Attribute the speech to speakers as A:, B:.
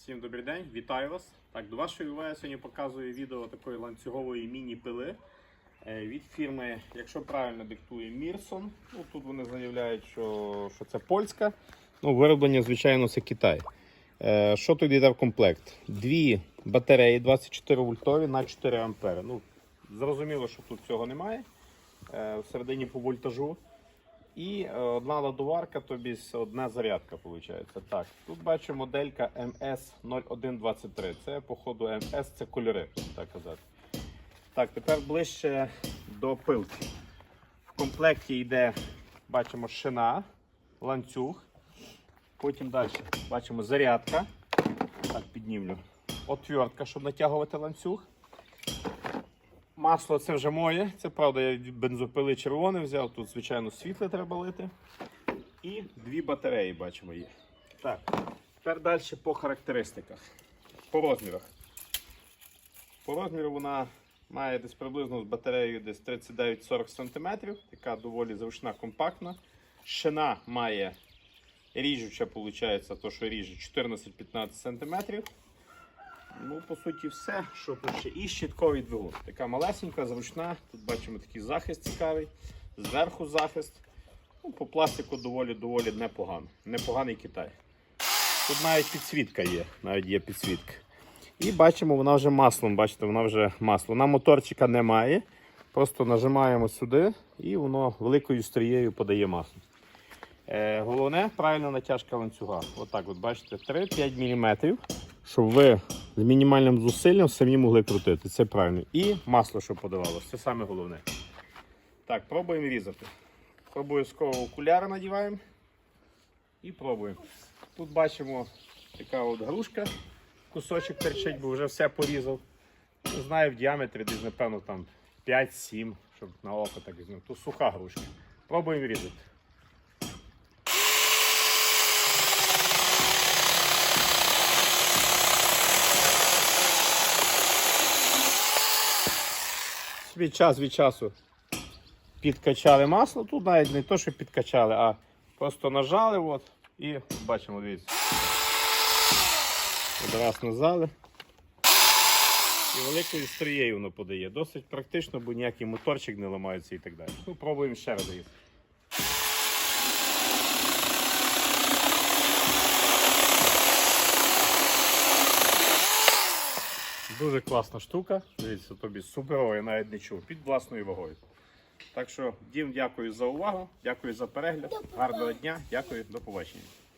A: Всім добрий день, вітаю вас. Так, до вашої уваги сьогодні показую відео такої ланцюгової міні-пили е, від фірми, якщо правильно диктує Мірсон. Ну, тут вони заявляють, що, що це польська. Ну, вироблення, звичайно, це Китай. Е, Що тут йде в комплект? Дві батареї 24 вольтові на 4 ампери. Ну, зрозуміло, що тут цього немає. Е, Всередині по вольтажу. І е, одна ладуварка, тобі одна зарядка, виходить. Так, тут бачу моделька MS0123. Це, походу, MS це кольори, так казати. Так, тепер ближче до пилки. В комплекті йде, бачимо, шина, ланцюг. Потім далі бачимо зарядка. Так, піднімлю. Отвертка, щоб натягувати ланцюг. Масло це вже моє. Це правда, я бензопили червоне взяв. Тут, звичайно, світле треба лити. І дві батареї бачимо є. Так, тепер далі по характеристиках. По розмірах. По розміру вона має десь приблизно з батареєю десь 39-40 см. Така доволі зручна, компактна. Шина має ріжуча, виходить, то, що ріже 14-15 см. Ну, по суті, все, що ще. І щитковий двигун. Така малесенька, зручна. Тут бачимо такий захист цікавий. Зверху захист. Ну, по пластику доволі доволі непогано. Непоганий Китай. Тут навіть підсвітка є. Навіть є підсвітка. І бачимо, вона вже маслом. Бачите, вона вже масло. Вона моторчика немає. Просто нажимаємо сюди і воно великою стрією подає масло. Е, головне правильна натяжка ланцюга. Отак, от бачите, 3-5 мм, щоб ви з мінімальним зусиллям самі могли крутити. Це правильно. І масло, щоб подавалося. Це саме головне. Так, пробуємо різати. Обов'язково окуляри надіваємо і пробуємо. Тут бачимо така от грушка, кусочок торчить, бо вже все порізав. Не знаю, в діаметрі десь, напевно, там 5-7, щоб на око так. Тут суха грушка. Пробуємо різати. Від час від часу підкачали масло. Тут навіть не то, що підкачали, а просто нажали от, і бачимо, дивіться. Одразу нажали. І великою стрією воно подає. Досить практично, бо ніякий моторчик не ламається і так далі. Ну, пробуємо ще раз Дуже класна штука. Дивіться, тобі суперова, я навіть не чув, під власною вагою. Так що, Дім, дякую за увагу, дякую за перегляд. Гарного дня, дякую, до побачення.